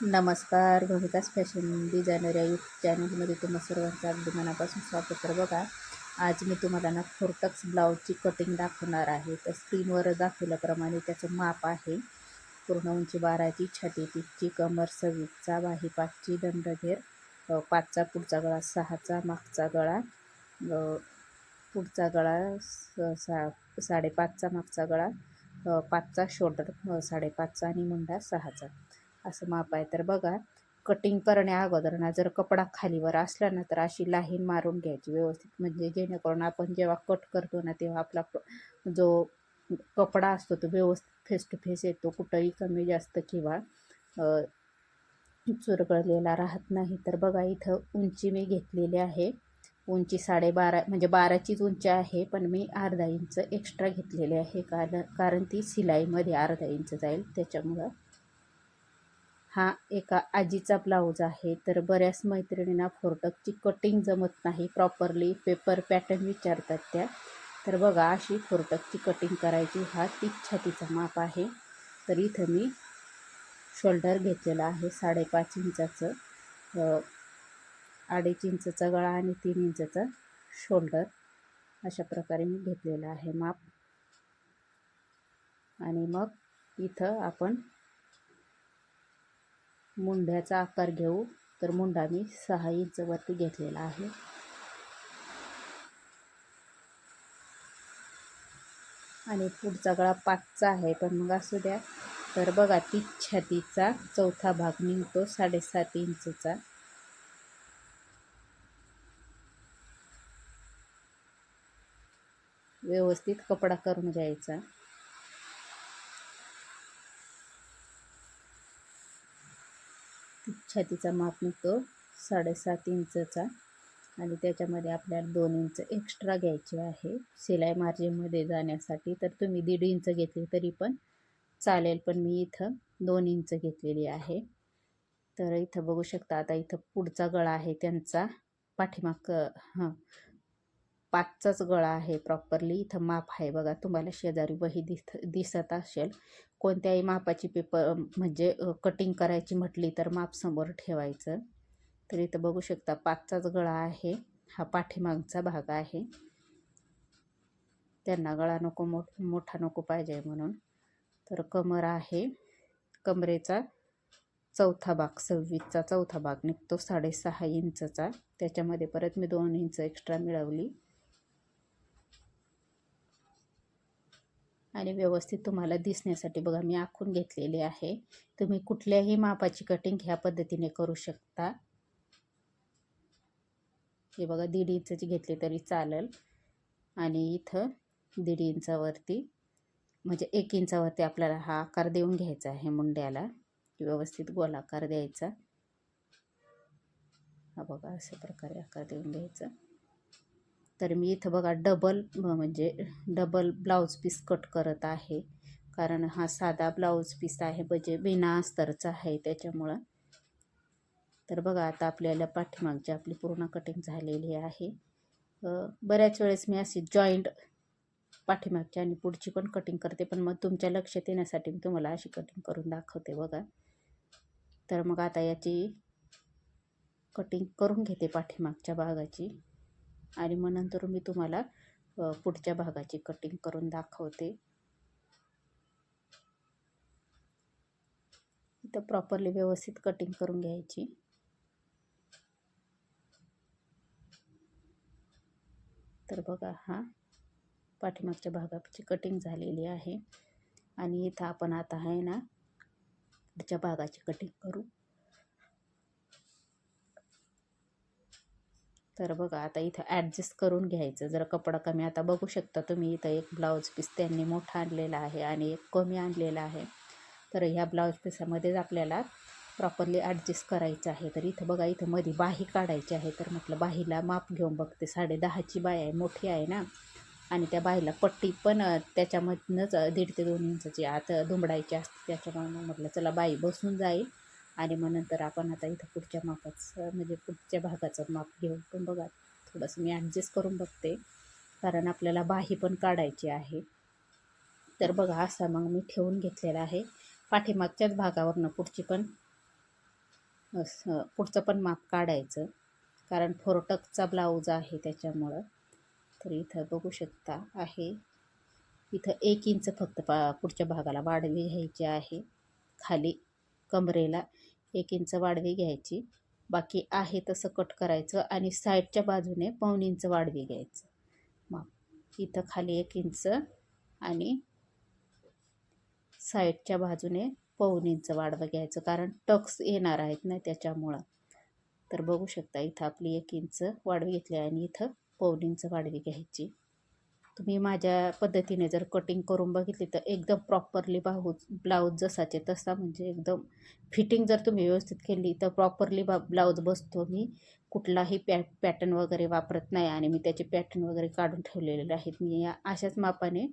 नमस्कार भूमिकास fashion designer या यूट्यूब चॅनलमध्ये तुम्हा सर्वांचं अगदी मनापासून स्वागत तर बघा. आज मी तुम्हाला ना फोरटक्स ब्लाऊजची कटिंग दाखवणार आहे. तर स्क्रीनवर दाखवल्याप्रमाणे त्याचं माप आहे. पूर्ण उंची बाराची छाती तीसची कमर सव्वीसचा बाही पाचची दंडघेर पाचचा पुढचा गळा सहाचा मागचा गळा पुढचा गळा सा साडेपाचचा मागचा गळा पाचचा शोल्डर साडेपाचचा आणि मुंडा सहाचा. असं माप आहे. तर बघा कटिंग करण्या अगोदर ना जर कपडा खालीवर असला ना तर अशी लाहीन मारून घ्यायची व्यवस्थित. म्हणजे जेणेकरून आपण जेव्हा कट करतो ना तेव्हा आपला जो कपडा असतो तो व्यवस्थित फेस टू फेस येतो. कुठंही कमी जास्त किंवा चुरगळलेला राहत नाही. तर बघा इथं उंची मी घेतलेली आहे. उंची साडेबारा म्हणजे बाराचीच उंची आहे पण मी अर्धा इंच एक्स्ट्रा घेतलेली आहे. कारण कारण ती शिलाईमध्ये अर्धा इंच जाईल. त्याच्यामुळं हा एका आजीचा ब्लाऊज आहे. तर बऱ्याच मैत्रिणींना फोरटकची कटिंग जमत नाही. प्रॉपरली पेपर पॅटर्न विचारतात त्या. तर बघा अशी फोरटकची कटिंग करायची. हा तीस छातीचा माप आहे. तर इथं मी शोल्डर घेतलेला आहे. साडेपाच इंचाचं अडीच इंचचा गळा आणि तीन इंचाचा शोल्डर अशा प्रकारे मी घेतलेलं आहे माप. आणि मग इथं आपण मुंड्याचा आकार घेऊ तर मुंडा मी सहा इंचवरती घेतलेला आहे. आणि पुढचा गळा पाचचा आहे पण मग असू द्या. तर बघा ती छातीचा चौथा भाग निघतो साडेसात इंचचा. व्यवस्थित कपडा करून घ्यायचा. छातीचा माप निघतो साडेसात इंचचा. आणि त्याच्यामध्ये आपल्याला दोन इंच एक्स्ट्रा घ्यायचे आहे. शिलाई मार्जिनमध्ये जाण्यासाठी. तर तुम्ही दीड इंच घेतली तरी पण चालेल पण मी इथं दोन इंच घेतलेली आहे. तर इथं बघू शकता आता इथं पुढचा गळा आहे त्यांचा. पाठीमाग हां. पाचचाच गळा आहे प्रॉपरली इथं माप आहे बघा तुम्हाला शेजारी वही दिस दिसत असेल. कोणत्याही मापाची पेपर म्हणजे कटिंग करायची म्हटली तर माप समोर ठेवायचं. तर इथं बघू शकता पाचचाच गळा आहे. हा पाठीमागचा भाग आहे. त्यांना गळा नको मोठ मोठा नको पाहिजे म्हणून. तर कमर आहे. कमरेचा चौथा भाग सव्वीसचा चौथा भाग निघतो साडेसहा इंचचा. त्याच्यामध्ये परत मी दोन इंच एक्स्ट्रा मिळवली. आणि व्यवस्थित तुम्हाला दिसण्यासाठी बघा मी आखून घेतलेली आहे. तुम्ही कुठल्याही मापाची कटिंग ह्या पद्धतीने करू शकता. हे बघा दीड इंचची घेतली तरी चालेल. आणि इथं दीड इंचावरती म्हणजे एक इंचावरती आपल्याला हा आकार देऊन घ्यायचा आहे मुंड्याला. व्यवस्थित गोलाकार द्यायचा. हा बघा अशा प्रकारे आकार देऊन घ्यायचा. तर मी इथं बघा डबल म्हणजे डबल ब्लाऊज पीस कट करत आहे. कारण हा साधा ब्लाऊज पीस आहे म्हणजे बिना अस्तरचा आहे त्याच्यामुळं. तर बघा आता आपल्याला पाठीमागची आपली पूर्ण कटिंग झालेली आहे. बऱ्याच वेळेस मी अशी जॉईंट पाठीमागची आणि पुढची पण कटिंग करते पण मग तुमच्या लक्षात येण्यासाठी मी तुम्हाला अशी कटिंग करून दाखवते बघा. तर मग आता याची कटिंग करून घेते पाठीमागच्या भागाची. आणि मग नंतर मी तुम्हाला पुढच्या भागाची कटिंग करून दाखवते. इथं प्रॉपरली व्यवस्थित कटिंग करून घ्यायची. तर बघा हा पाठीमागच्या भागाची कटिंग झालेली आहे. आणि इथं आपण आता आहे ना पुढच्या भागाची कटिंग करू. तर बघा आता इथं ॲडजस्ट करून घ्यायचं. जर कपडा कमी. आता बघू शकता तुम्ही इथं एक ब्लाऊज पीस त्यांनी मोठा आणलेला आहे आणि एक कमी आणलेला आहे. तर ह्या ब्लाऊज पीसामध्येच आपल्याला प्रॉपरली ॲडजस्ट करायचं आहे. तर इथं बघा इथं मध्ये बाही काढायची आहे. तर म्हटलं बाहीला माप घेऊन बघते. साडे दहाची बाय आहे मोठी आहे ना? आणि त्या बाईला पट्टी पण त्याच्यामधनंच दीड ते दोन इंचाची आत दुमडायची असते. त्याच्यामुळे म्हटलं चला बाई बसून जाईल. आणि मग नंतर आपण आता इथं पुढच्या मापाचं म्हणजे पुढच्या भागाचं माप घेऊ पण बघा थोडंसं मी ॲडजस्ट करून बघते. कारण आपल्याला बाही पण काढायची आहे. तर बघा असा मग मी ठेवून घेतलेला आहे. पाठीमागच्याच भागावरनं पुढची पण असं पुढचं पण माप काढायचं. कारण फोरटकचा ब्लाऊज आहे त्याच्यामुळं. तर इथं बघू शकता आहे. इथं एक इंच फक्त पा पुढच्या भागाला वाढवी घ्यायची आहे. खाली कमरेला एक इंच वाढवी घ्यायची. बाकी आहे तसं कट करायचं आणि साईडच्या बाजूने पाऊन इंच वाढवी घ्यायचं. मग इथं खाली एक इंच आणि साईडच्या बाजूने पाऊन इंच वाढवं घ्यायचं. कारण टक्स येणार आहेत ना त्याच्यामुळं. तर बघू शकता इथं आपली एक इंच वाढवी घेतली आणि इथं पाऊन इंच वाढवी घ्यायची. तुम्ही माझ्या पद्धतीने जर कटिंग करून बघितली तर एकदम प्रॉपरली बाहूज ब्लाऊज जसाचे तसा म्हणजे एकदम फिटिंग जर तुम्ही व्यवस्थित केली तर प्रॉपरली बा ब्लाऊज बसतो. मी कुठलाही पॅ पॅटर्न वगैरे वापरत नाही आणि मी त्याचे पॅटर्न वगैरे काढून ठेवलेले आहेत. मी या अशाच मापाने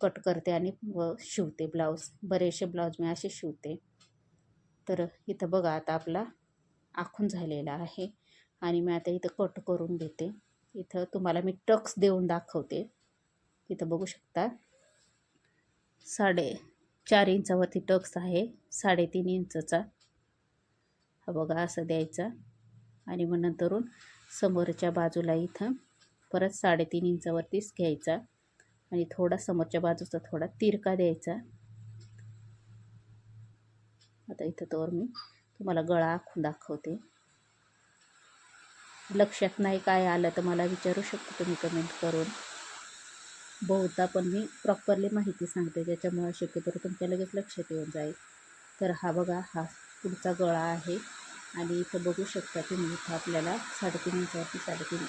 कट करते आणि व शिवते ब्लाऊज बरेचसे ब्लाऊज मी असे शिवते. तर इथं बघा आता आपला आखून झालेला आहे आणि मी आता इथं कट करून घेते. इथं तुम्हाला मी टक्स देऊन दाखवते. इथं बघू शकता. साडे चार इंचावरती टक्स आहे. साडेतीन इंचचा. हा बघा असं द्यायचा. आणि मग नंतरून समोरच्या बाजूला इथं परत साडेतीन इंचावरतीच घ्यायचा. आणि थोडा समोरच्या बाजूचा थोडा तिरका द्यायचा. आता इथं तर मी तुम्हाला गळा आखून दाखवते. लक्षात नाही काय आलं तर मला विचारू शकतो तुम्ही कमेंट करून. बहुधा पण मी प्रॉपरली माहिती सांगते. ज्याच्यामुळे शक्यतो तुमच्या लगेच लक्षात येऊन जाईल. तर हा बघा हा पुढचा गळा आहे. आणि इथं बघू शकता तुम्ही इथं आपल्याला साडेतीन इंचावरती साडेतीन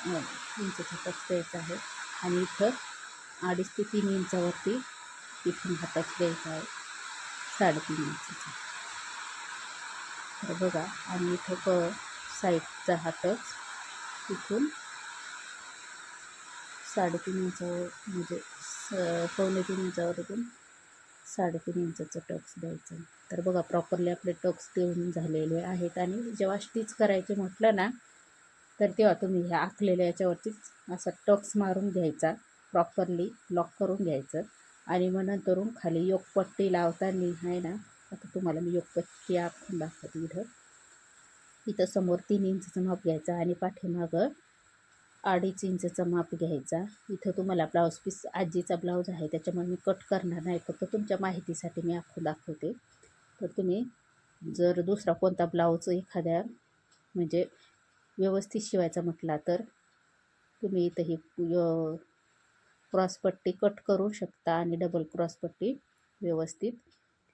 इंचचा टच द्यायचा आहे. आणि इथं अडीच ते तीन इंचावरती इथून हा टच द्यायचा आहे. साडेतीन इंचाचा. तर बघा आणि इथं क साईडचा हा टच इथून साडेतीन इंचावर म्हणजे स पावणे तीन इंचावरून साडेतीन इंचाचं टक्स द्यायचं. तर बघा प्रॉपरली आपले टक्स देऊन झालेले आहेत. आणि जेव्हा स्टिच करायचे म्हटलं ना तर तेव्हा तुम्ही ह्या आखलेल्या याच्यावरतीच असा टक्स मारून घ्यायचा प्रॉपरली लॉक करून घ्यायचं. आणि मग नंतरून खाली योगपट्टी लावताना आहे ना आता तुम्हाला मी योगपट्टी आखून दाखवते इथं. इथं समोर तीन इंचचं माप घ्यायचं आणि पाठीमागं अडीच इंचचा माप घ्यायचा. इथं तुम्हाला ब्लाऊज पीस आजीचा ब्लाऊज आहे त्याच्यामुळे मी कट करणार नाही. फक्त तुमच्या माहितीसाठी मी आखून दाखवते. तर तुम्ही जर दुसरा कोणता ब्लाऊज एखाद्या म्हणजे व्यवस्थित शिवायचा म्हटला तर तुम्ही इथं ही क्रॉसपट्टी कट करू शकता आणि डबल क्रॉसपट्टी व्यवस्थित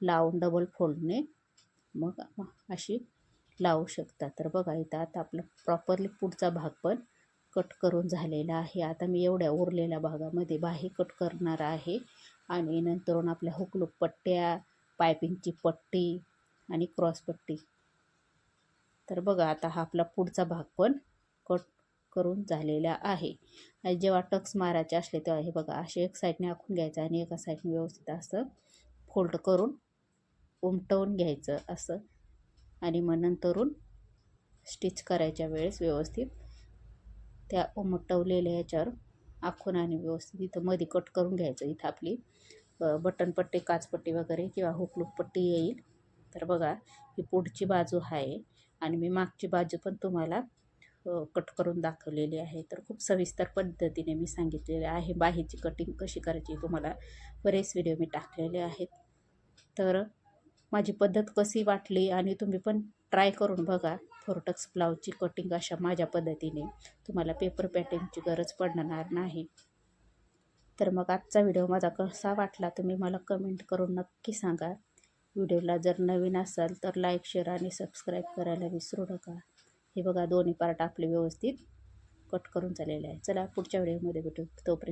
लावून डबल फोल्डने मग अशी लावू शकता. तर बघा इथं आता आपला प्रॉपरली पुढचा भाग पण कट करून झालेला आहे. आता मी एवढ्या उरलेल्या भागामध्ये बाही कट करणार आहे. आणि नंतरून आपल्या हुकलूक पट्ट्या पायपिंगची पट्टी आणि क्रॉसपट्टी तर बघा आता हा आपला पुढचा भाग पण कट करून झालेला आहे. आणि जेव्हा टक्स मारायचे असले तेव्हा हे बघा असे एक साईडने आखून घ्यायचं आणि एका साईडने व्यवस्थित असं फोल्ड करून उमटवून घ्यायचं असं. आणि मग नंतरून स्टिच करायच्या वेळेस व्यवस्थित त्या उमटवलेल्या याच्यावर आखून आणि व्यवस्थित इथं मध्ये कट करून घ्यायचं इथं आपली बटनपट्टी काचपट्टी वगैरे किंवा हुकलूक पट्टी येईल. तर बघा ही पुढची बाजू आहे आणि मी मागची बाजू पण तुम्हाला कट करून दाखवलेली आहे. तर खूप सविस्तर पद्धतीने मी सांगितलेले आहे. बाहीची कटिंग कशी करायची तुम्हाला बरेच व्हिडिओ मी टाकलेले आहेत. तर माझी पद्धत कशी वाटली आणि तुम्ही पण ट्राय करून बघा. फोरटक्स ब्लाऊजची कटिंग अशा माझ्या पद्धतीने तुम्हाला पेपर पॅटर्नची गरज पडणार नाही. तर मग आजचा व्हिडिओ माझा कसा वाटला तुम्ही मला कमेंट करून नक्की सांगा. व्हिडिओला जर नवीन असाल तर लाईक शेअर आणि सबस्क्राईब करायला विसरू नका. हे बघा दोन्ही पार्ट आपले व्यवस्थित कट करून झालेले आहे. चला पुढच्या व्हिडिओमध्ये भेटू. तोपर्यंत